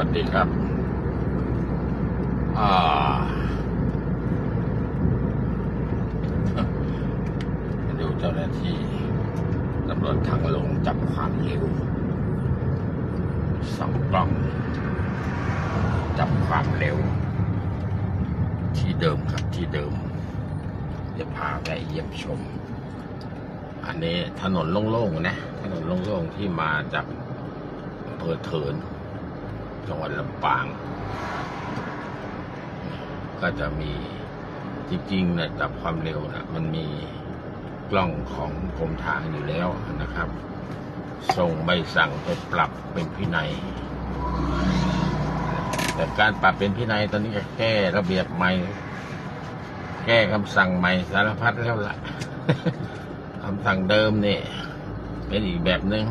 วัสดีครับดูเจ้าหน้าที่ตำรวจทางหลวงจับความเร็วสองกล้อง จับความเร็ว ที่เดิมครับที่เดิม จะพาไปเยี่ยมชม อันนี้ถนนโล่งๆนะ ถนนโล่งๆที่มาจากอำเภอเถิน จังหวัดลำปาง ก็จะมีจริงๆนี่ยจับความเร็วนะมันมีกล้องของกรมทางอยู่แล้วนะครับ ส่งใบสั่งไปปรับเป็นพินัย แต่การปรับเป็นพินัยตอนนี้ก็แก้ระเบียบใหม่ แก้คำสั่งใหม่สารพัดแล้วล่ะคำสั่งเดิมเนี่ยเป็นอีกแบบหนึง่ง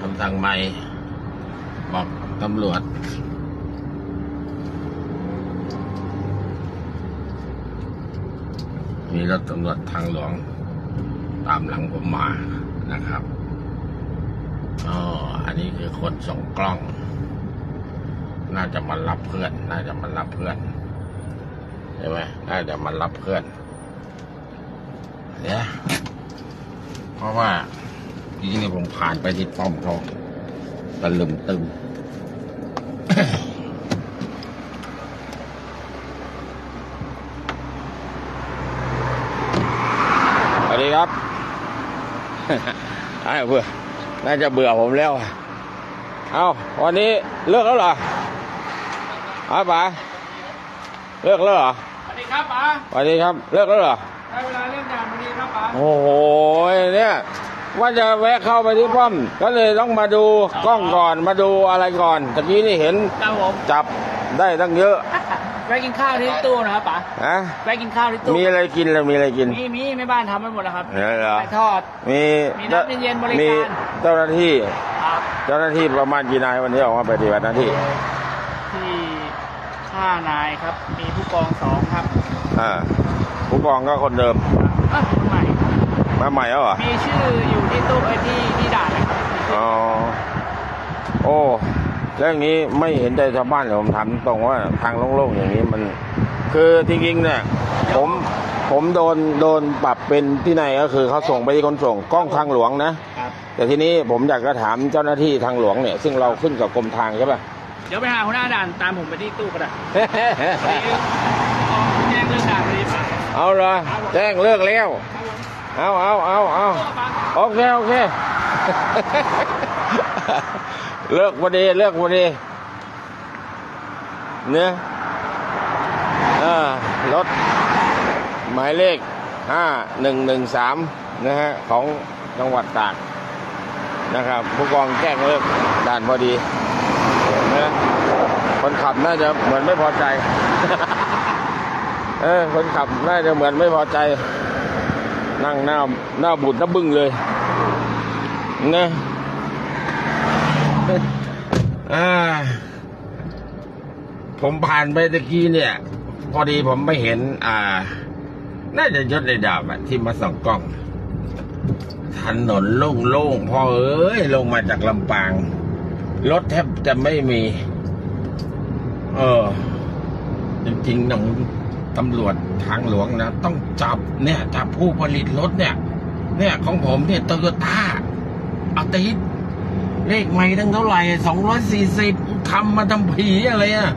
คำสั่งใหม่ บอกตำรวจ มีรถตำรวจทางหลวง ตามหลังผมมานะครับอ๋ออันนี้คือคนส่งกล้อง น่าจะมารับเพื่อน น่าจะมารับเพื่อนใช่ไหมน่าจะมารับเพื่อนเนี่ยเพราะว่าจริงๆผมผ่านไปที่ป้อมเขาตะลึมตึม สวัสดีครับไอ้เบื่อ น่าจะเบื่อผมแล้วอะเอาวันนี้เลิกแล้วเหรออ้าวป๋าเลิกแล้วเหรอสวัสดีครับป๋าสวัสดีครับ เลิกแล้วเหรอได้เวลาเล่นด่านพอดีครับป๋าโอ้โหเนี่ย ว่าจะแวะเข้าไปที่ป้อม ก็เลยต้องมาดูกล้องก่อนมาดูอะไรก่อนตะกี้นี่เห็นครับผมจับได้ตั้งเยอะไปกินข้าวที่ตู้นะครับป๋านะไปกินข้าวที่ตู้มีอะไรกินแล้วมีอะไรกิน มีมีแม่บ้านทำไปหมดแล้วครับเหรอไก่ทอดมีมีน้ำเย็นๆบริการมีเจ้าหน้าที่ครับเจ้าหน้าที่ประมาณกี่นายวันนี้ออกมาปฏิบัติหน้าที่ ที่ห้านายครับ มีผู้กองสองครับอ่าผู้กองก็คนเดิมเอ้าคนใหม่ มาใหม่แล้วเหรอ มีชื่ออยู่ที่ตู้ไอ้ที่ที่ด่านนะครับอ๋อ โอ้เรื่องนี้ไม่เห็นใจชาวบ้านเลยผมถามตรงว่าทางโล่งๆอย่างนี้มัน คือจริงๆเนี่ยผมผมโดนโดนปรับเป็นที่ไหนก็คือเขาส่งไปที่ขนส่งกล้องทางหลวงนะ ครับแต่ทีนี้ผมอยากจะถามเจ้าหน้าที่ทางหลวงเนี่ย ซึ่งเราขึ้นกับกรมทางใช่ป่ะ เดี๋ยวไปหาหัวหน้าด่านตามผมไปที่ตู้ก็ได้พอดีกองแจ้งเรื่องด่านพอดีป๋าเอาเลยแจ้งเลิกแล้วครับผม เอาเอาเอาเอาโอเคโอเค เลิกพอดีเลิกพอดีเนี่ยเอรถหมายเลขห้าหนึ่งหนึ่งสามนะฮะ ของจังหวัดตากนะครับผู้กองแจ้งเลิกด่านพอดีนะคนขับน่าจะเหมือนไม่พอใจ เออคนขับน่าจะเหมือนไม่พอใจ นั่งหน้าหน้าบุดหน้าบึ้งเลย นะอ่าผมผ่านไปตะกี้เนี่ย พอดีผมไม่เห็น อ่า น่าจะยศในดาบอะที่มาส่องกล้อง ถนนโล่งๆพอเอ้ย ลงมาจากลำปาง รถแทบจะไม่มี เออ จริงๆหนัง ตำรวจทางหลวงนะ ต้องจับเนี่ยจับผู้ผลิตรถเนี่ย เนี่ยของผมเนี่ยโตโยต้าอาติสเลขไม่ตั้งเท่าไหร่สองร้อยสี่สิบทำมาทำผีอะไรอะ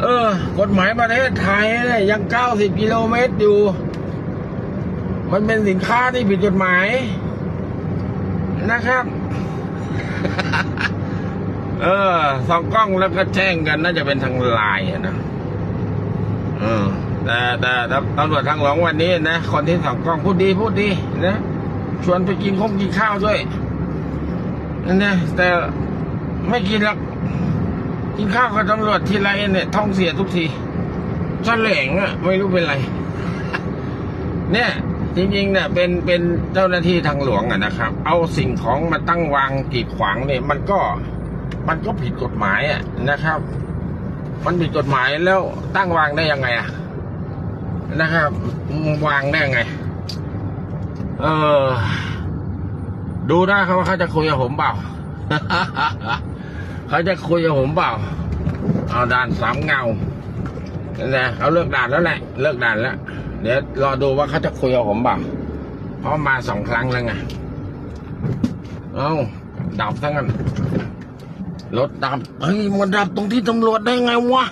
เออ กฎหมายประเทศไทยเนี่ยยังเก้าสิบกิโลเมตรอยู่ มันเป็นสินค้าที่ผิดกฎหมาย นะครับ เออสองกล้องแล้วก็แจ้งกันน่าจะเป็นทางไลน์นะ อแต่แต่แต่ตำรวจทางหลวงวันนี้นะคนที่สองกล้องพูดดีพูดดีนะชวนไปกินข้งกินข้าวด้วยนั่นนะแต่ไม่กินหรอกกินข้าวกับตำรวจทีไรเนี่ยท้องเสียทุกทีแฉลงอะไม่รู้เป็นไร เนี่ย จริงๆเนี่ยเป็นเป็นเจ้าหน้าที่ทางหลวงอะนะครับ เอาสิ่งของมาตั้งวางกีดขวางเนี่ย มันก็มันก็ผิดกฎหมายอะนะครับ มันผิดกฎหมายแล้วตั้งวางได้ยังไงอะนะครับ วางได้ยังไง เออ ดูได้ครับว่าเขาจะคุยกับผมเปล่าเขาจะคุยกับผมเปล่าเอาด่านสามเงานั่นแหละเขาเลิกด่านแล้วแหละเลิกด่านแล้วเดี๋ยวรอดูว่าเขาจะคุยกับผมเปล่าเพราะมาสองครั้งแล้วไงเอาดับทั้งนั้น รถดับเฮ้ยมันดับตรงที่ตำรวจได้ไงวะ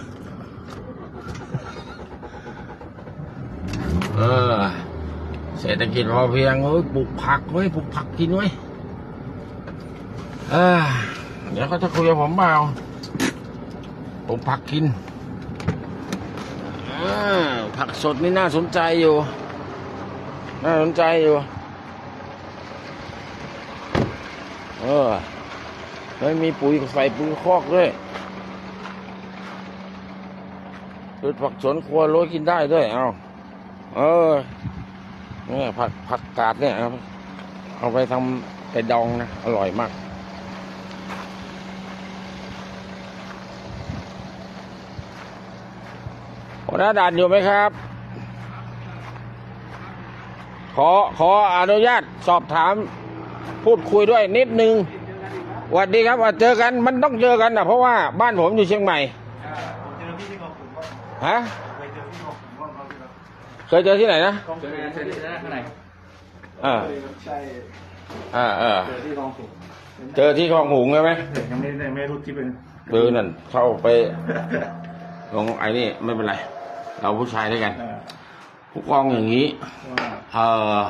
เออ เศรษฐกิจพอเพียงเฮ้ยปลูกผักเว้ยปลูกผักกินไว้ยเออเดี๋ยวเขาจะคุยกับผมเปล่าปลูกผักกินผักสดนี่น่าสนใจอยู่ น่าสนใจอยู่ เออ ไม่มีปุ๋ยใส่ปุ๋ยคอกด้วยพืชผักสวนครัวโรยกินได้ด้วย เอาเออเนี่ยผักผักกาดเนี่ยเอาเอาไปทำไปดองนะ อร่อยมากหัวหน้าด่านอยู่ไหมครับ ขอขออนุญาตสอบถามพูดคุยด้วยนิดนึง สวัสดีครับว่าเจอกันมันต้องเจอกันนะเพราะว่าบ้านผมอยู่เชียงใหม่ฮะเคยเจอที่ไหนนะเจอเจอที่ข้างในอ่าใช่อ่าอ่าเจอที่กองสุขเจอที่คลองหุงใช่ไหมยังไม่ได้ไม่รู้ที่เป็นเบอร์นั่นเข้าไปลงไอ้นี่ไม่เป็นไร เราผู้ชายด้วยกันอ่าผู้กองอย่างนี้ว่าเอ่อ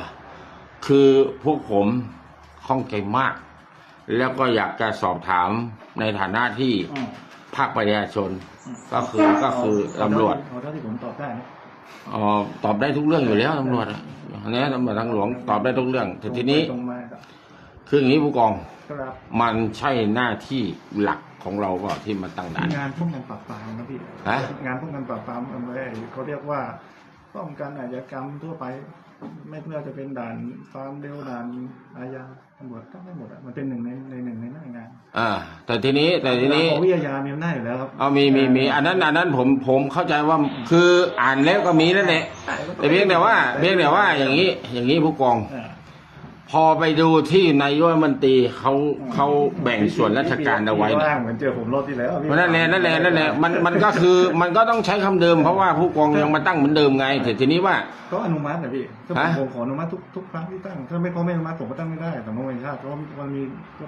คือพวกผมข้องใจมาก แล้วก็อยากจะสอบถามในฐานะที่อืมภาคประชาชน ก็คือก็คือตำรวจ เอาเท่าที่ผมตอบได้นะเอ่อตอบได้ทุกเรื่องอยู่แล้วตำรวจอะเนี่ยตำรวจทางหลวงตอบได้ทุกเรื่องแต่ทีนี้ตรงมาครับคืออย่างนี้ผู้กอง ครับมันใช่หน้าที่หลักของเราเปล่าที่มาตั้งด่าน งานป้องกันปราบปรามนะพี่ฮะ งานป้องกันปราบปรามอะไรเขาเรียกว่าป้องกันอาชญากรรมทั่วไป ไม่ว่าจะเป็นด่านความเร็วด่านอาญาตำรวจก็ไม่หมดอะมันเป็นหนึ่งในในหนึ่งในหน้างานอ่าแต่ทีนี้แต่ทีนี้ของวิทยามีอำนาจอยู่แล้วครับเอามีมีมีอันนั้นอันนั้นผมผมเข้าใจว่าคืออ่านแล้วก็มีนั่นแหละแต่เพียงแต่ว่าเพียงแต่ว่าอย่างนี้อย่างนี้ผู้กองอ่า พอไปดูที่นายกรัฐมนตรีเขาเขาแบ่งส่วนราชการเอาไว้พี่นะว่างเหมือนเจอผมรถที่แล้วพี่นั่นแหละนั่นแหละนั่นแหละมันมันก็คือมันก็ต้องใช้คำเดิมเพราะว่าผู้กองยังมาตั้งเหมือนเดิมไงแต่ทีนี้ว่า ก็อนุมัตินะพี่ถ้าผมฮะ ผมขออนุมัติทุกทุกครั้งที่ตั้ง ถ้าไม่เขาไม่อนุมัติผมก็ตั้งไม่ได้แต่เมื่อวันชาติเพราะมันมี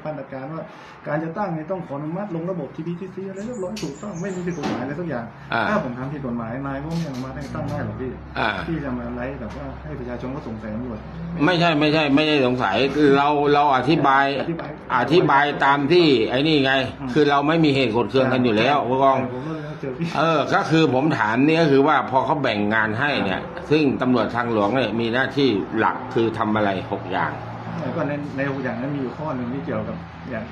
มาตรการว่า การจะตั้งเนี่ยต้องขออนุมัติลงระบบ TBTC อะไรเรียบร้อยถูกต้องไม่มีผิดกฎหมายอะไรสักอย่าง อ่า ถ้าผมทำผิดกฎหมายนายก็ไม่อนุมัติให้ตั้งได้หรอกพี่อ่าที่จะมาไล่แบบว่าให้ประชาชนก็สงสัยตำรวจ ไม่ใช่ไม่ใช่ไม่ใช่สงสัยเราเราอธิบาย อธิบายอธิบายตามที่ไอ้นี่ไงอืมคือเราไม่มีเหตุกดเคืองกันอยู่แล้วผู้กอง ผมก็เลยเจอพี่เออ ก็คือผมถามเนี่ยก็คือว่าพอเขาแบ่งงานให้เนี่ย ซึ่งตำรวจทางหลวงเนี่ยมีหน้าที่หลักคือทำอะไรหกอย่าง แล้วก็ในในอย่างนั้นมีอยู่ข้อหนึ่งที่เกี่ยวกับอย่าง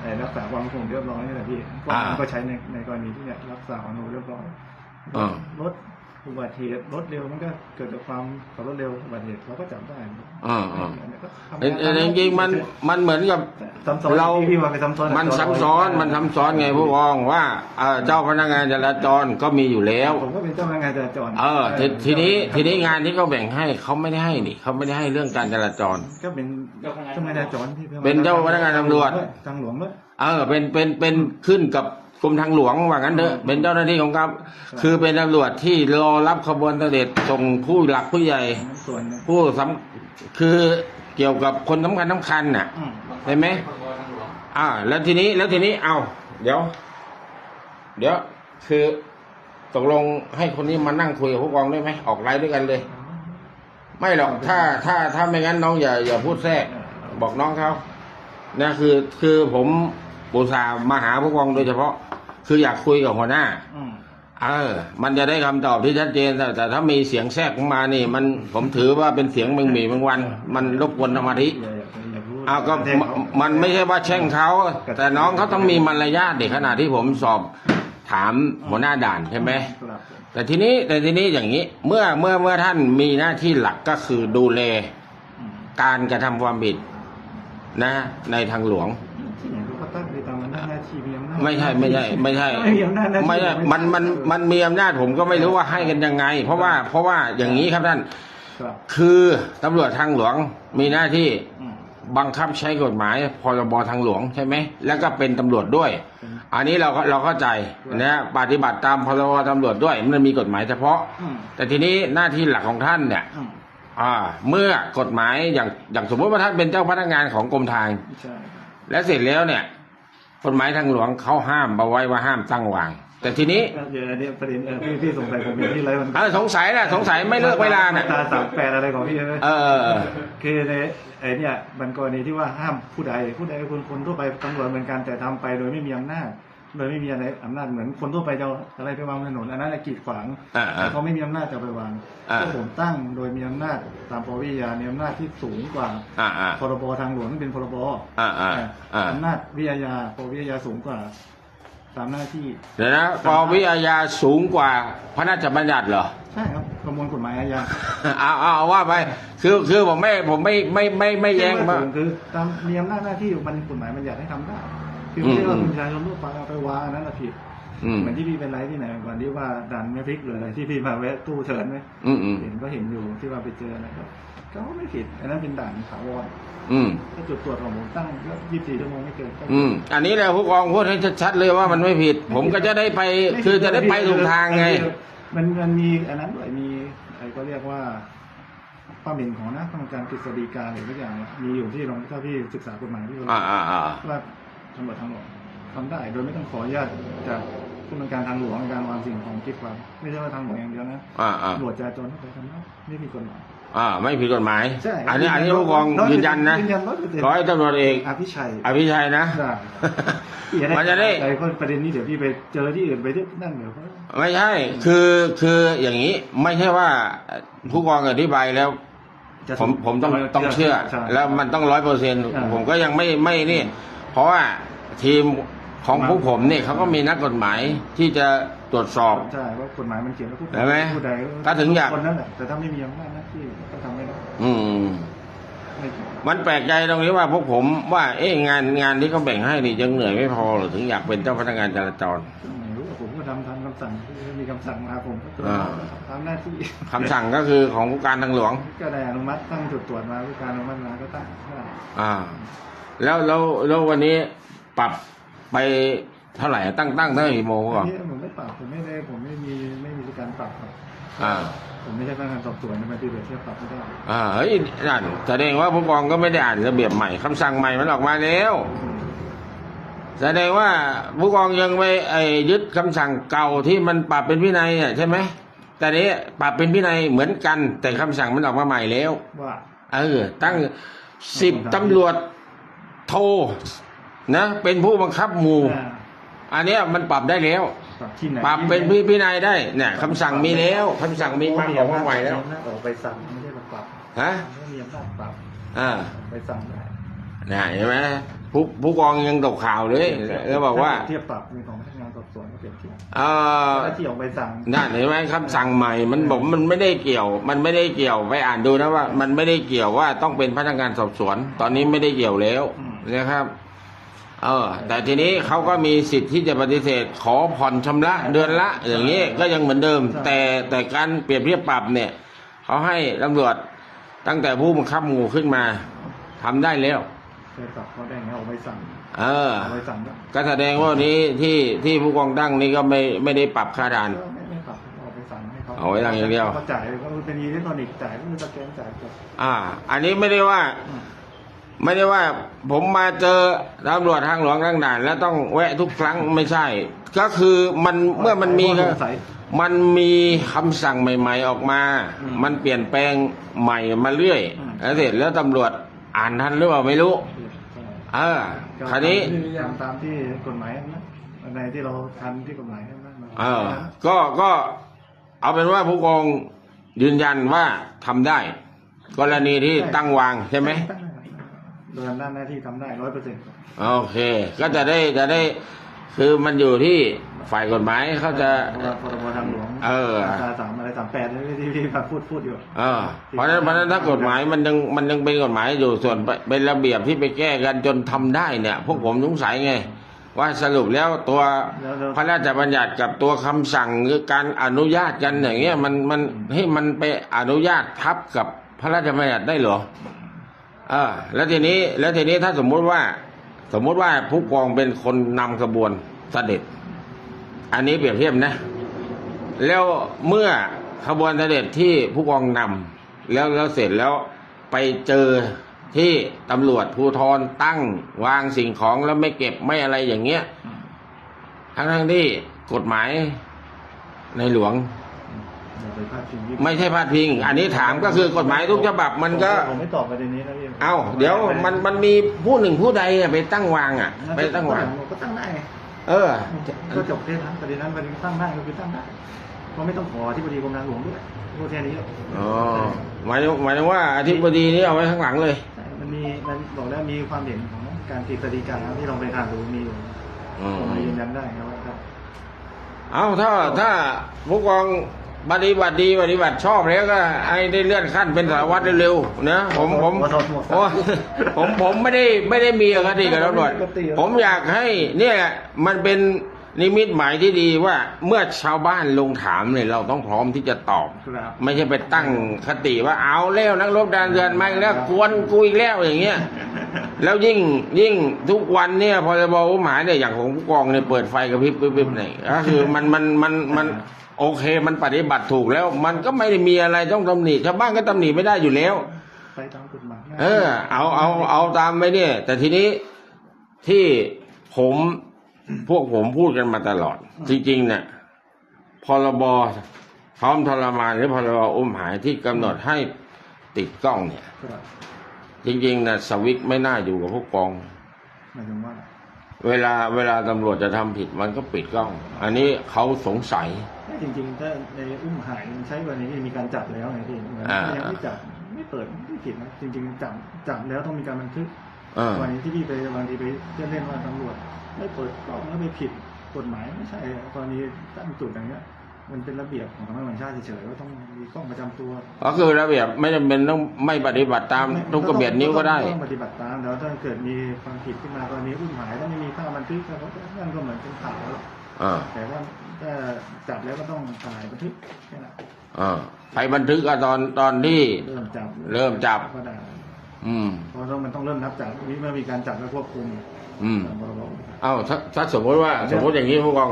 ไอ้รักษาความสงบเรียบร้อยนี่แหละพี่ก็อ่าก็ใช้ในในกรณีที่เนี่ยรักษาความสงบเรียบร้อยอ่า รถ อุบัติเหตุรถเร็วมันก็เกิดจากความขับรถเร็วอุบัติเหตุเราก็จับได้อ่าอ่าอันนี้ก็ทำเออเออจริงๆมันมันเหมือนกับซ้ำซ้อนเราพี่พี่ว่าไปซ้ำซ้อนมันซ้ำซ้อนมันซ้ำซ้อนไงผู้กองว่าเอ่อเจ้าพนักงานจราจรก็มีอยู่แล้วผมก็เป็นเจ้าพนักงานจราจรเออทีทีนี้ทีนี้งานที่เขาแบ่งให้เขาไม่ได้ให้นี่เขาไม่ได้ให้เรื่องการจราจร ก็เป็นเจ้าพนักงานจราจรที่เป็นเจ้าพนักงานตำรวจทางหลวงด้วยเออเป็นเป็นเป็นขึ้นกับ กรมทางหลวงว่างั้นเถอะเป็นเจ้าหน้าที่ของครับคือเป็นตำรวจที่รอรับขบวนเสด็จส่งผู้หลักผู้ใหญ่ ส่วนหนึ่งผู้สำคือเกี่ยวกับคนสำคัญสำคัญน่ะอืมใช่ไหมอ่า แล้วทีนี้แล้วทีนี้เอาเดี๋ยว เดี๋ยว คือตกลงให้คนนี้มานั่งคุยกับผู้กองได้ไหมออกไลน์ด้วยกันเลย ไม่หรอกถ้าถ้าถ้าไม่งั้นน้องอย่าอย่าพูดแทรก บอกน้องเขานะคือคือผมอุตส่าห์มาหาผู้กองโดยเฉพาะ คืออยากคุยกับหัวหน้าอืมเออ มันจะได้คำตอบที่ชัดเจนแต่แต่ถ้ามีเสียงแทรกเข้ามานี่ มันผมถือว่าเป็นเสียงมึงหมีมึงวัน มันรบกวนสมาธิอย่าอย่าอย่าพูดอ้าวก็แทงมเขามันไม่ใช่ว่าแช่งเขาแต่น้องเขาต้องมีมารยาทเด็กขนาดที่ผมสอบถามหัวหน้าด่านใช่ไหมครับผมแต่ทีนี้แต่ทีนี้อย่างนี้ เมื่อเมื่อเมื่อท่านมีหน้าที่หลักก็คือดูแลอืมการกระทำความผิดนะ ในทางหลวง ไม่ใช่ไม่ใช่ไม่ใช่ไม่มีอำนาจหน้าที่ ไม่ใช่มันมันมันมีอำนาจผมก็ไม่รู้ว่าให้กันยังไง เพราะว่าเพราะว่าอย่างนี้ครับท่าน ครับคือตำรวจทางหลวงมีหน้าที่อืม บังคับใช้กฎหมายพรบทางหลวงใช่ไหมแล้วก็เป็นตำรวจด้วยเป็นอันนี้เราก็เราเข้าใจนะปฏิบัติตามพรบตำรวจด้วย มันมีกฎหมายเฉพาะ อืม แต่ทีนี้หน้าที่หลักของท่านเนี่ย อืมอ่า เมื่อกฎหมายอย่างอย่างสมมติว่าท่านเป็นเจ้าพนักงานของกรมทาง ใช่ครับและเสร็จแล้วเนี่ย กฎหมายทางหลวงเขาห้ามเอาไว้ว่าห้ามตั้งวาง แต่ทีนี้เดี๋ยวอันนี้ประเด็นเออพี่พี่สงสัยผมเป็นที่ไรมันเออสงสัยนะสงสัยไม่เลิกเวลาน่ะตราสามแปดอะไรของพี่ใช่ไหมเออเออเออคือในไอ้เนี่ยมันกรณีที่ว่าห้ามผู้ใดผู้ใดคนคนทั่วไปตำรวจเหมือนกันแต่ทำไปโดยไม่มีอำนาจ โดยไม่มีอะไรอำนาจเหมือนคนทั่วไปจะเอาอะไรไปวางบนถนนอันนั้นน่ะกีดขวางอ่าอ่า แต่เขาไม่มีอำนาจจะเอาไปวางอ่าพวกผมตั้งโดยมีอำนาจตามปวิทยามีอำนาจที่สูงกว่าอ่าอ่าพรบทางหลวงที่เป็นพรบอ่าอ่าอ่าอำนาจวิทยาปวิทยาสูงกว่า ตามหน้าที่เดี๋ยวนะปวิอาญาสูงกว่าพระราชบัญญัติเหรอ ใช่ครับประมวลกฎหมายอาญาเอาเอาเอาว่าไป คือคือผมไม่ผมไม่ไม่ไม่ไม่แย้งที่มาว่าสูงคือตามมีอำนาจหน้าที่มันกฎหมายมันอยากให้ทำได้ คือไม่ใช่ว่าอืมคุณชายชนทั่วไปเอาไปวางอันนั้นน่ะผิดอืมเหมือนที่พี่เป็นไรที่ไหนวันที่ว่าดันไม่พลิกหรืออะไรที่พี่มาแวะตู้เถินไหมอืมอืมเห็นก็เห็นอยู่ที่ว่าไปเจออะไรก็ก็ไม่ผิด อันนั้นเป็นด่านถาวรอืมก็จุดตรวจของผมตั้งก็ยี่สิบสี่ชั่วโมงไม่เกินก็อืมอันนี้แหละผู้กองพูดให้ชัดๆเลยว่ามันไม่ผิด ผมก็จะได้ไปไม่ผิคือจะได้ไปถูกทางไง มันมันมีอันนั้นด้วยมีอะไรก็เรียกว่าความเห็นของนะกรรมการกฤษฎีกาหรือทุกอย่างเนี่ยมีอยู่ที่ลองถ้าพี่ศึกษากฎหมายพี่ก็รู้อ่าอ่าอ่าว่า ตำรวจทางหลวงทำได้โดยไม่ต้องขออนุญาตจากผู้บัญชาการทางหลวงในการวางสิ่งของกีดขวางไม่ใช่ว่าทางหลวงอย่างเดียวนะอ่าอ่าตำรวจจราจรเข้าไปทำได้ไม่มีกฎหมายอ่าไม่ผิดกฎหมาย ใช่อันนี้อันนี้ผู้กองยืนยันนะยืนยันร้อยเปอร์เซ็นต์ร้อยตำรวจเอกอภิชัยอภิชัยนะได้มันจะได้ไอ้คนประเด็นนี้เดี๋ยวพี่ไปเจอที่อื่นไปที่นั่นเดี๋ยวเขาไม่ใช่คือคืออย่างนี้ไม่ใช่ว่าผู้กองอธิบายแล้วจะผมผมต้องต้องเชื่อใช่แล้วมันต้องร้อยเปอร์เซ็นต์ใช่ผมก็ยังไม่ไม่นี่เพ ราะว่าทีมของพวกผมเนี่ยเขาก็มีนักกฎหมายที่จะตรวจสอบ ใช่ว่ากฎหมายมันเขียนว่าผู้เห็นไหมผู้ใดถ้าถึงอยากคนนั้นแหละแต่ถ้าไม่มีอำนาจหน้าที่ก็ทำไม่ได้อืมไม่มันแปลกใจตรงนี้ว่าพวกผมว่า เอ๊ะงานงานที่เขาแบ่งให้นี่ยังเหนื่อยไม่พอหรือถึงอยากเป็นเจ้าพนักงานจราจรไม่รู้ผมก็ทำตามคำสั่งที่มีคำสั่งมาผมก็อ่าทำหน้าที่คำสั่งก็คือของผู้การทางหลวง ก็ได้อนุมัติตั้งจุดตรวจมาผู้การอนุมัติมาก็ตั้งก็ได้อ่า แล้วแล้วแล้ววันนี้ปรับไปเท่าไหร่ตั้งตั้งตั้งกี่โมงก่อนนี่ผมไม่ปรับผมไม่ได้ผมไม่มีไม่มีการปรับครับอ่า ผมไม่ใช่พนักงานสอบสวนทำไมพี่เบียเทียบปรับไม่ได้อ่าเฮ้ยนั่นแสดงว่าผู้กองก็ไม่ได้อ่านระเบียบใหม่คำสั่งใหม่มันออกมาแล้ว แสดงว่าผู้กองยังไม่ไอ้ยึดคำสั่งเก่าที่มันปรับเป็นพินัยเนี่ยใช่ไหมแต่นี้ปรับเป็นพินัยเหมือนกัน แต่คำสั่งมันออกมาใหม่แล้วว่า เออ ตั้งสิบตำรวจ โทนะเป็นผู้บังคับหมู่อ่าอันเนี้ยมันปรับได้แล้วปรับที่ไหนปรับเป็นพิพินัยได้เนี่ยคำสั่งมีแล้วคำสั่งมีมาออกมาใหม่แล้วอำนาจออกไปสั่งไม่ใช่มาปรับฮะไม่มีอำนาจปรับอ่าไปสั่งได้น่ะเห็นไหม ผู้ผู้กองยังตกข่าวเลย แล้วบอกว่าเทียบปรับมีของพนักงานสอบสวนก็เปรียบเทียบเออถ้าที่ออกไปสั่งนั่นเห็นไหมคำสั่งใหม่มันบอกมันไม่ได้เกี่ยว มันไม่ได้เกี่ยวไปอ่านดูนะว่า มันไม่ได้เกี่ยวว่าต้องเป็นพนักงานสอบสวน ตอนนี้ไม่ได้เกี่ยวแล้วนะครับ เออ แต่ทีนี้เขาก็มีสิทธิ์ที่จะปฏิเสธ ขอผ่อนชำระเดือนละ อย่างนี้ก็ยังเหมือนเดิม แต่แต่การเปรียบเทียบปรับเนี่ยเขาให้ตำรวจตั้งแต่ผู้บังคับหมู่ขึ้นมาทำได้แล้ว เคยปรับเขาได้ไงออกไปสั่งเออออกไปสั่งก็ก็แสดงว่าวันนี้ที่ที่ผู้กองตั้งนี่ก็ไม่ไม่ได้ปรับค่าด่านก็ไม่ไม่ปรับออกไปสั่งให้เขาเอาไว้สั่งอย่างเดียวเขาจ่ายก็เป็นอิเล็กทรอนิกส์จ่ายก็คือสแกนจ่ายจบอ่า อันนี้ไม่ได้ว่า อืมไม่ได้ว่า ผมมาเจอตำรวจทางหลวงตั้งด่าน แล้วต้องแวะทุกครั้งไม่ใช่ ก็คือมันเมื่อมันมีสงสัย มันมีคำสั่งใหม่ ๆออกมา อืมมันเปลี่ยนแปลงใหม่มาเรื่อยอืม แล้วเสร็จแล้วตำรวจ อ่านทันหรือเปล่าไม่รู้ เออคราวนี้ตามตามที่กฎหมายนะในที่เราทันที่กฎหมายนะมันเออ ก็ก็เอาเป็นว่าผู้กองยืนยันว่าทำได้ กรณีที่ตั้งวางใช่ไหมโดยอำนาจหน้าที่ทำได้ร้อยเปอร์เซ็นต์ โอเค ก็จะได้จะได้ คือมันอยู่ที่ฝ่ายกฎหมายเขาจะ พรบทางหลวงเออ มาตราสามอะไรสามแปดที่ที่พูดพูดอยู่ เออเพราะฉะนั้นเพราะฉะนั้นถ้ากฎหมายมันยังมันยังเป็นกฎหมายอยู่ส่วนเป็นระเบียบที่ไปแก้กันจนทำได้เนี่ย พวกผมสงสัยไง ว่าสรุปแล้วตัวแล้วแล้ว พระราชบัญญัติกับตัวคำสั่งหรือการอนุญาตกันอย่างเงี้ยมันมันให้มันไปอนุญาตทับกับพระราชบัญญัติได้เหรอเออแล้วทีนี้แล้วทีนี้ถ้าสมมุติว่า สมมติว่าผู้กองเป็นคนนำขบวนเสด็จ อันนี้เปรียบเทียบนะ แล้วเมื่อขบวนเสด็จที่ผู้กองนำแล้วแล้วเสร็จแล้วไปเจอที่ตำรวจภูธรตั้งวางสิ่งของแล้วไม่เก็บไม่อะไรอย่างเงี้ย ทั้งทั้งที่กฎหมายในหลวง ไปพลาดพิงที่ไม่ใช่พาดพิง อันนี้ถามก็คือกฎหมายทุกฉบับมันก็ผมไม่ตอบประเด็นนี้นะพี่เอ้าเดี๋ยวมันมันมีผู้หนึ่งผู้ใดอะไปตั้งวางอะ ไปตั้งวางก็ตั้งได้ไงเออ ก็จบแค่นั้นประเด็นนั้นประเด็นตั้งได้ก็คือตั้งได้ก็ไม่ต้องขอที่บดีกรมทางหลวงด้วยพูดแค่นี้อ๋อหมายถึงหมายถึงว่าอธิบดีนี่เอาไว้ข้างหลังเลยใช่มันมีมันบอกแล้วมีความเห็นของการติดสติกาที่ลองไปอ่านดูมีอยู่อืมผมยืนยันได้ครับว่าครับ เอาถ้าถ้าผู้กอง ปฏิบัติดีปฏิบัติชอบแล้วก็ไอ้ได้เลื่อนขั้นเป็นสารวัตรเร็วๆนะผมผมโอ้ผมผมไม่ได้ไม่ได้มีอคติกับตำรวจผมอยากให้เนี่ยมันเป็นนิมิตหมายที่ดีว่าเมื่อชาวบ้านลงถามเนี่ยเราต้องพร้อมที่จะตอบครับไม่ใช่ไปตั้งคติว่าเอาแล้วนักรบดานเดือนมาอีกแล้วกวนกูอีกแล้วอย่างเงี้ยแล้วยิ่งยิ่งทุกวันเนี่ยพอจะบอกหมายเนี่ยอย่างของผู้กองเนี่ยเปิดไฟกระพริบกระพริบเนี่ยก็คือมันมันมันมัน โอเค มันปฏิบัติถูกแล้ว มันก็ไม่ได้มีอะไรต้องตำหนิชาวบ้านก็ตำหนิไม่ได้อยู่แล้ว ไปตามกฎหมายเออ เอาเอาเอาตามไปเนี่ย แต่ทีนี้ที่ผมพวกผมพูดกันมาตลอด จริงๆเนี่ยพรบพร้อมทรมานหรือพรบอุ้มหายที่กำหนดให้ติดกล้องเนี่ยครับจริงๆนะสวิตช์ไม่น่าอยู่กับผู้กอง หมายถึงว่า เวลาเวลาตำรวจจะทำผิดมันก็ปิดกล้อง อันนี้เขาสงสัยจริงๆ ถ้าในอุ้มหายมันใช้วันนี้มีการจับแล้วไงพี่เหมือนอ่ายังไม่จับไม่เปิดไม่ผิดนะจริงๆจับจับแล้วต้องมีการบันทึกเออ วันนี้ที่พี่ไปบางทีไปเล่นเล่นว่าตำรวจไม่เปิดกล้องแล้วไปผิดกฎหมายไม่ใช่กรณีตั้งจุดอย่างเงี้ย มันเป็นระเบียบของสำนักงานชาติเฉยๆว่าต้องมีกล้องประจำตัวก็คือระเบียบไม่จำเป็นต้องไม่ปฏิบัติตามทุกกระเบียดนิ้วก็ได้ ต้องปฏิบัติตามแล้วถ้าเกิดมีความผิดขึ้นมากรณีอุ้มหายแล้วไม่มีภาพบันทึกแล้วก็นั่นก็เหมือนเป็นข่าวแล้วอ่าแต่ว่าถ้าจับแล้วก็ต้องถ่ายบันทึกแค่นั้นอ่าไปบันทึกอะตอนตอนที่ เริ่มจับเริ่มจับ ก็ได้อืม เพราะว่ามันต้องเริ่มนับจากนี้เมื่อมีการจับและควบคุมอืม ตามพรบ เอ้าถ้าถ้าสมมติว่าสมมติอย่างนี้ผู้กอง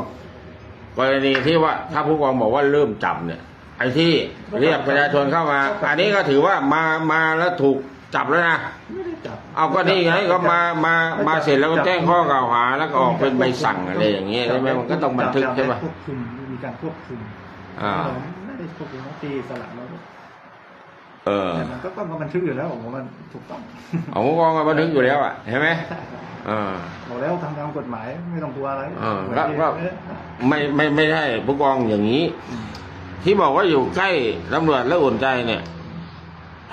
กรณีที่ว่าถ้าผู้กองบอกว่าเริ่มจับเนี่ย ไอ้ที่เรียกประชาชนเข้ามา อันนี้ก็ถือว่ามามาแล้วถูกจับแล้วนะ ไม่ได้จับ เอาก็นี่ไงก็มามามาเสร็จแล้วก็แจ้งข้อกล่าวหา แล้วก็ออกเป็นใบสั่งอะไรอย่างเงี้ยใช่ไหมมันก็ต้องบันทึกใช่ปะควบคุมมีการควบคุมอ่าเราไม่ได้ควบคุมตีสละเราเออแต่มันก็ต้องมาบันทึกอยู่แล้วผมว่ามันถูกต้องเอาผู้กองมาบันทึกอยู่แล้วอะเห็นไหมใช่ครับอ่าบอกแล้วทำตามกฎหมายไม่ต้องกลัวอะไรอ่าเหมือนแล้วที่แล้ว ไม่ไม่ไม่ใช่ผู้กองอย่างนี้อืมที่บอกว่าอยู่ใกล้ตำรวจแล้วอุ่นใจเนี่ย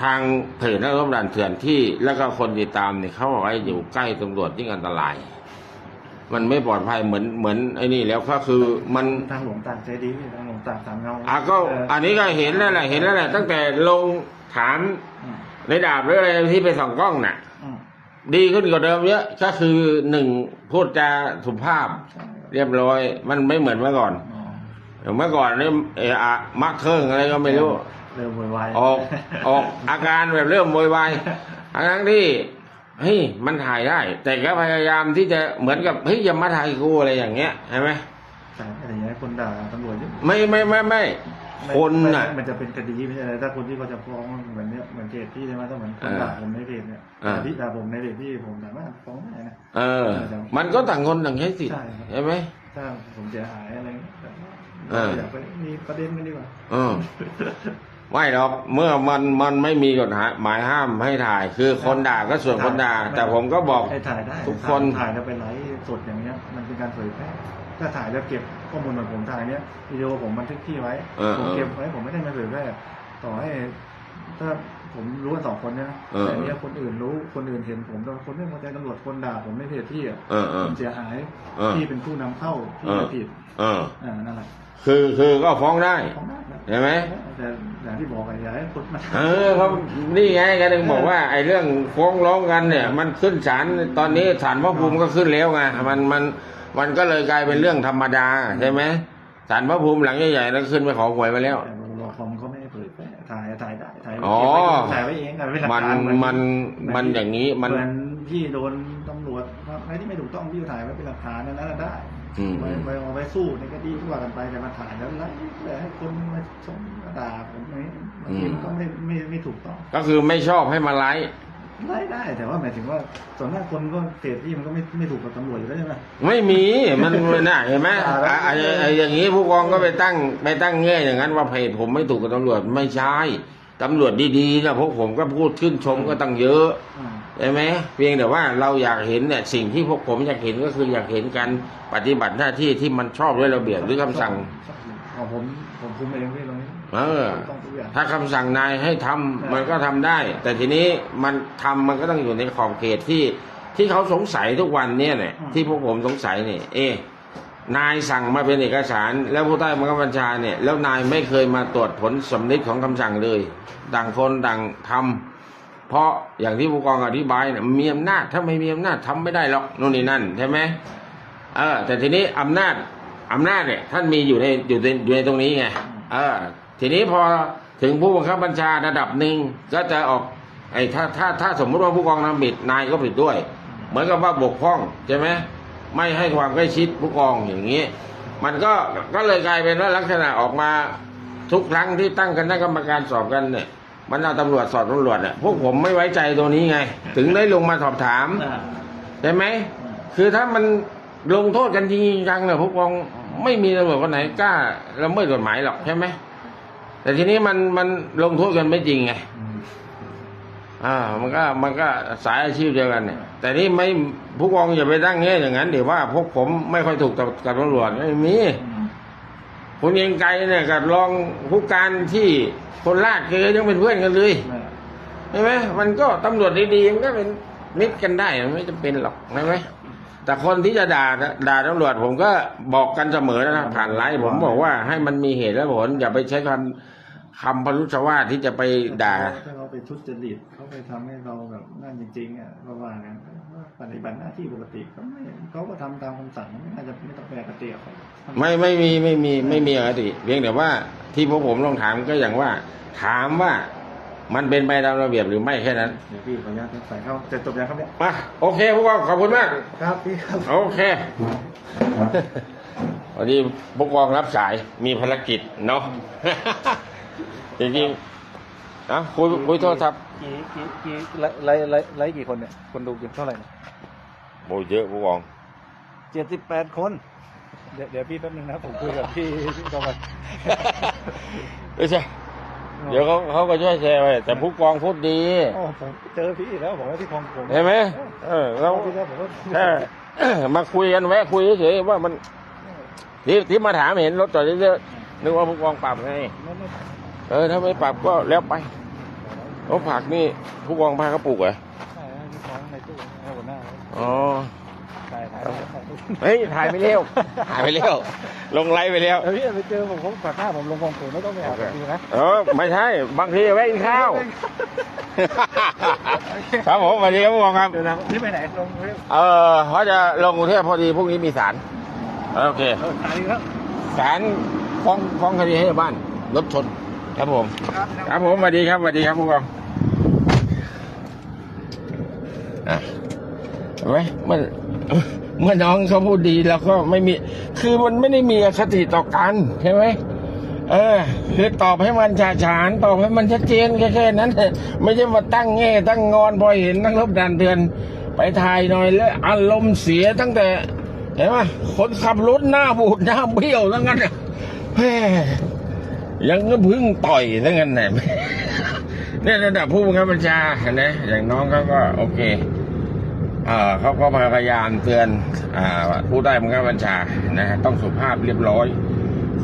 ทางเพจนักรบด่านเถื่อนที่แล้วก็คนติดตามเนี่ยเขาบอกว่าอยู่ใกล้ตำรวจยิ่งอันตราย มันไม่ปลอดภัยเหมือนเหมือนไอ้นี่แล้วก็คือมันทางหลวงต่างใจดีทางหลวงต่างสามเงาอะก็เอันนี้ก็เห็นแล้วแหละเห็นแล้วแหละตั้งแต่ลงฐานอืมในดาบหรืออะไรที่ไปส่องกล้องน่ะอืมดีขึ้นกว่าเดิมเยอะก็คือหนึ่งพูดจาสุภาพใช่ครับ เรียบร้อย มันไม่เหมือนเมื่อก่อนอ๋อเมื่อก่อนนี่เอะอะมักเครื่องอะไรก็ไม่รู้ เริ่มโวยวายออกออกอาการแบบเริ่มโวยวายทั้งที่เฮ้ยมันถ่ายได้ แต่ก็พยายามที่จะเหมือนกับเฮ้ยอย่ามาถ่ายกูอะไรอย่างเงี้ยใช่ไหมใช่แต่อย่างนี้ยคนด่าตำรวจเยอะไม่ไม่ไม่ไม่ไม่ คนไม่น่ะ มันจะเป็นคดีไม่ใช่อะไรถ้าคนที่เขาจะฟ้องเหมือนเนี้ยเหมือนเพจพี่ใช่ไหมถ้าเหมือนคนอ่าด่าผมในเพจเนี่ยอ่าที่ด่าผมในเพจพี่ผมสามารถฟ้องได้นะ เออ มันก็ต่างคนต่างใช้สิทธิ์ใช่ครับ ใช่ไหม ถ้าผมเสียหายอะไรเงี้ยแต่ว่าอ่า อย่าไปมีประเด็นกันดีกว่า เออ ไม่หรอกเมื่อมันมันไม่มีกฎหมายห้ามให้ถ่าย คือคนด่าก็ส่วนคนด่า แต่ผมก็บอก ให้ถ่ายได้ทุกคน ถ่ายแล้วไปไลฟ์สดอย่างเงี้ย มันเป็นการเผยแพร่ ถ้าถ่ายแล้วเก็บข้อมูลเหมือนผมถ่ายเนี้ยวิดีโอผมบันทึกที่ไว้ เออผมเก็บไว้ผมไม่ได้มาเผยแพร่ต่อให้ ถ้าผมรู้กันสองคนเนี่ยนะเออแต่เนี้ยคนอื่นรู้คนอื่นเห็นผมแต่คนไม่พอใจตำรวจคนด่าผมไม่เพจที่อะเออเออผมเสียหายเออ ที่เป็นผู้นำเข้าที่เออไม่ผิดเออ อ่านั่นแหละคือคือก็ฟ้องได้ฟ้องได้ครับเห็นไหม แต่อย่างที่บอกอะอย่าให้คนมา เออเขานี่ไงก็ถึงบอกว่าไอ้เรื่องฟ้องร้องกันเนี่ย มันขึ้นศาลตอนนี้ศาลพระภูมิก็ขึ้นแล้วไงมันมัน มันก็เลยกลายเป็นเรื่องธรรมดาใช่ไหมศาลพระภูมิหลังใหญ่ๆแล้วขึ้นไปขอหวยมาแล้วแต่บลคอมเขาไม่ให้เผยแพร่ถ่ายถ่ายได้ถ่ายอ๋อถ่ายไว้เองถ่ายไว้หลักมันฐานเหอมันมันอย่างนี้มัน เหมือนพี่โดนตำรวจอะไรที่ไม่ถูกต้องพี่ถ่ายไว้เป็นหลักฐานนั้นนะได้อืมไปไปเอาไปสู้ในคดีที่ว่ากันไปแต่มาถ่ายแล้วไล่แล้วให้คนมาชมมาด่าผมไหมบางทีมันก็ไม่ไม่ไม่ถูกต้อง ก็คือไม่ชอบให้มาไลฟ์ ไล่ได้แต่ว่าหมายถึงว่าส่วนมากคนก็เสพที่มันก็ไม่ไม่ถูกกับตำรวจอยู่แล้วใช่ไหม ไม่มีมันมันน่ะเห็นไหมอ่าแล้วอะอะอะอะอย่างนี้ผู้กองก็ไปตั้งไปตั้งแง่อย่างนั้นว่าเพจผมไม่ถูกกับตำรวจไม่ใช่ตำรวจดีๆนะพวกผมก็พูดชื่นชมก็ตั้งเยอะ อืม ใช่ไหมเพียงแต่ว่าเราอยากเห็นเนี่ยสิ่งที่พวกผมอยากเห็นก็คืออยากเห็นการปฏิบัติหน้าที่ที่มันชอบด้วยระเบียบหรือคำสั่ง ของผมผมคุมเองที่ตรงนี้ เออ ต้องทุกอย่าง ถ้าคำสั่งนายให้ทำใช่มันก็ทำได้ แต่ทีนี้มันทำมันก็ต้องอยู่ในขอบเขตที่ ที่เขาสงสัยทุกวันเนี่ยเนี่ยที่พวกผมสงสัยเนี่ยเอ๊ะนายสั่งมาเป็นเอกสาร แล้วผู้ใต้บังคับบัญชาเนี่ย แล้วนายไม่เคยมาตรวจผลสำนึกของคำสั่งเลยต่างคนต่างทำเพราะอย่างที่ผู้กองอธิบายเนี่ยมีอำนาจถ้าไม่มีอำนาจทำไม่ได้หรอกนู่นนี่นั่นใช่ไหม เออแต่ทีนี้อำนาจอำนาจเนี่ยท่านมีอยู่ในอยู่ในอยู่ในตรงนี้ไงเออ ทีนี้พอถึงผู้บังคับบัญชาระดับหนึ่งก็จะออกไอ้ถ้าถ้าถ้าสมมติว่าผู้กองทำผิดนายก็ผิดด้วย เหมือนกับว่าบกพร่องใช่ไหมไม่ให้ความใกล้ชิดผู้กองอย่างนี้ มันก็ก็เลยกลายเป็นว่าลักษณะออกมาทุกครั้งที่ตั้งคณะกรรมการสอบกันเนี่ยมันเอาตำรวจสอบตำรวจเนี่ยพวกผมไม่ไว้ใจตัวนี้ไง ถึงได้ลงมาสอบถามใช่ไหมคือถ้ามันลงโทษกันจริงจังเนี่ยผู้กองไม่มีตำรวจคนไหนกล้าละเมิดกฎหมายหรอกใช่ไหม แต่ทีนี้มันมันลงโทษกันไม่จริงไงอืมอ่า มันก็มันก็สายอาชีพเดียวกันเนี่ย แต่นี่ไม่ผู้กองอย่าไปตั้งเงี้ยอย่างนั้นเดี๋ยวว่าพวกผมไม่ค่อยถูกกับกับตำรวจไม่มีอืมคุณเองไกลเนี่ยกับรองผู้การที่คนลาดเคยยังเป็นเพื่อนกันเลยอ่าใช่ไหมมันก็ตำรวจดีๆมันก็เป็นมิตรกันได้มันไม่จำเป็นหรอกใช่ไหมแต่คนที่จะด่าด่าตำรวจผมก็บอกกันเสมอนะผ่านไลฟ์ผมบอกว่าให้มันมีเหตุและผลอย่าไปใช้คำ คำพลุชวาทที่จะไปด่า ถ้าเขาไปทุจริตเขาไปทำให้เราแบบนั่นจริงๆอะเพราะว่างั้นปฏิบัติหน้าที่ปกติเขาไม่เขาก็ทำตามคำสั่งไม่น่าจะไม่ต้องแปลกติเขาไม่ไม่มีไม่มีไม่มีอคติเพียงแต่ว่าที่พวกผมลองถามก็อย่างว่า ถามว่ามันเป็นไปตามระเบียบหรือไม่แค่นั้นเดี๋ยวพี่ขออนุญาตใส่เข้าจะจบยังครับเนี่ยมาโอเคพวกเราขอบคุณมาก ครับพี่ครับโอเควันนี้พวกกองรับสายมีภารกิจเนาะ จริงๆนะคุยคุยโทรศัพท์กี่กี่กี่ไลฟ์ไลฟ์ไลฟ์กี่คนเนี่ย คนดูกี่เท่าไหร่เนี่ยโอ้เยอะพวกกองเจ็ดสิบแปดคน เดี๋ยวเดี๋ยวพี่แป๊บนึงนะ ผมคุยกับพี่พี่กองกันไม่ใช่เดี๋ยวเขาเขาก็ช่วยแชร์ไปแต่ผู้กองพูดดีโอ้ผมเจอพี่อีกแล้วบอกว่าที่คลองผมเห็นไหมเออเราพี่แล้วผมก็แค่มาคุยกันแวะคุยเฉยๆว่ามันที่ที่มาถามเห็นรถจอดเยอะๆนึกว่าผู้กองปรับไงไม่ไม่ เออถ้าไม่ปรับก็แล้วไปรถผักนี่ผู้กองพาเขาปลูกเหรอใช่ที่คลองในตู้ให้หัวหน้าอ๋อถ่ายถ่ายถ่ายเฮ้ยถ่ายไปเร็วถ่ายไปเร็วลงไลฟ์ไปแล้วเออพี่ไปเจอผมผมตัดหน้าผมลงคลองผมไม่ต้องไปหาผมดีนะเออไม่ใช่บางทีแวะกินข้าวครับผมสวัสดีครับผู้กองครับเดี๋ยวนะพี่ไปไหนลงเรียกเออเขาจะลงกรุงเทพพอดีพรุ่งนี้มีศาลโอเคเออถ่ายดีครับศาลฟ้องฟ้องคดีให้บ้านรถชน ครับผม ครับผมสวัสดีครับสวัสดีครับผู้กองอะเห็นไหมมันเมื่อน้องเขาพูดดีแล้วก็ไม่มี คือมันไม่ได้มีอคติต่อกันใช่ไหมเออคือตอบให้มันฉาฉานตอบให้มันชัดเจนแค่แค่นั้นไม่ใช่มาตั้งแง่ตั้งงอนพอเห็นตั้งรบดันเตือน ไปถ่ายหน่อยแล้วอารมณ์เสียตั้งแต่เห็นไหมคนขับรถหน้าบูดหน้าเบี้ยวทั้งนั้นน่ะแหม ยังก็พึ่งต่อยทั้งนั้นแหละเนี่ยระดับผู้บังคับบัญชาเห็นไหมอย่างน้องเขาก็ โอเคเอ่อเขาก็พยายามเตือนอผู้ใต้บังคับบัญชานะต้องสุภาพเรียบร้อย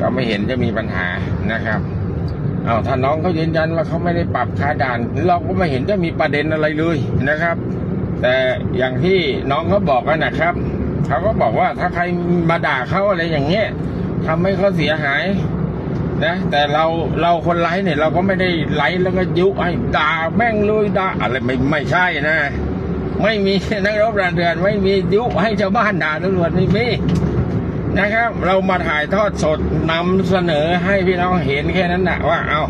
ก็ไม่เห็นจะมีปัญหานะครับเอาถ้าน้องเขายืนยันว่าเขาไม่ได้ปรับค่าด่าน เราก็ไม่เห็นจะมีประเด็นอะไรเลยนะครับ แต่อย่างที่น้องเขาบอกกันนะครับเขาก็บอกว่าถ้าใครมาด่าเขาอะไรอย่างเงี้ยทำให้เขาเสียหาย นะแต่เราเราคนไลฟ์เนี่ยเราก็ไม่ได้ไลฟ์แล้วก็ยุไอ้ด่าแม่งเลยด่าอะไรไม่ไม่ใช่นะ ไม่มีนักรบรานเดือน ไม่มียุให้ชาวบ้านด่าตำรวจไม่มีนะครับ เรามาถ่ายทอดสดนำเสนอให้พี่น้องเห็นแค่นั้นนะว่าเอา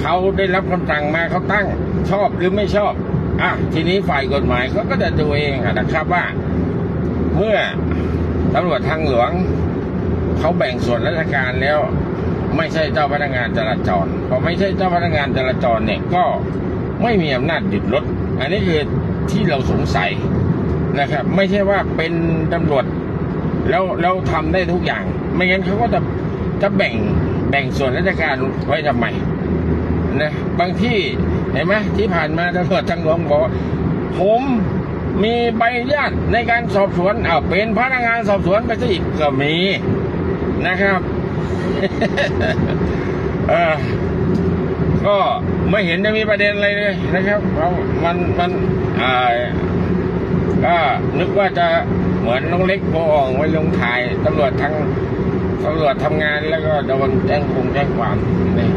เขาได้รับคำสั่งมาเขาตั้งชอบหรือไม่ชอบอะทีนี้ฝ่ายกฎหมายเขาก็จะดูเองนะครับว่า เมื่อตำรวจทางหลวงเขาแบ่งส่วนราชการแล้ว ไม่ใช่เจ้าพนักงานจราจรพอไม่ใช่เจ้าพนักงานจราจรเนี่ยก็ไม่มีอำนาจหยุดรถ อันนี้คือที่เราสงสัยนะครับ ไม่ใช่ว่าเป็นตำรวจแล้วแล้วทำได้ทุกอย่าง ไม่งั้นเขาก็จะจะแบ่งแบ่งส่วนราชการไว้ทำไมนะบางที่เห็นไหมที่ผ่านมาตำรวจทางหลวงบอกผมมีใบอนุญาตในการสอบสวนเอาเป็นพนักงานสอบสวนไปซะอีกก็มีนะครับ ก็ไม่เห็นจะมีประเด็นอะไรเลยนะครับเรามันมันอ่าก็นึกว่าจะเหมือนน้องเล็กโพออกไว้ลงถ่ายตำรวจทางตำรวจทำงานแล้วก็โดนแจ้งคงแจ้งความนี่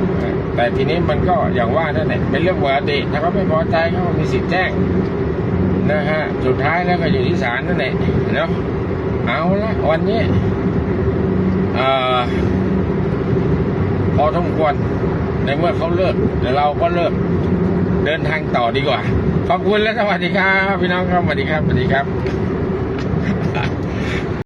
แต่ทีนี้มันก็อย่างว่านั่นแหละเป็นเรื่องปกติถ้าเขาไม่พอใจเขามีสิทธิ์แจ้งนะฮะสุดท้ายแล้วก็อยู่ที่ศาลนั่นแหละเนาะเอาละวันนี้อ่อ พอสมควร ในเมื่อเขาเลิกเดี๋ยวเราก็เลิกเดินทางต่อดีกว่า ขอบคุณและสวัสดีครับ พี่น้องครับสวัสดีครับสวัสดีครับ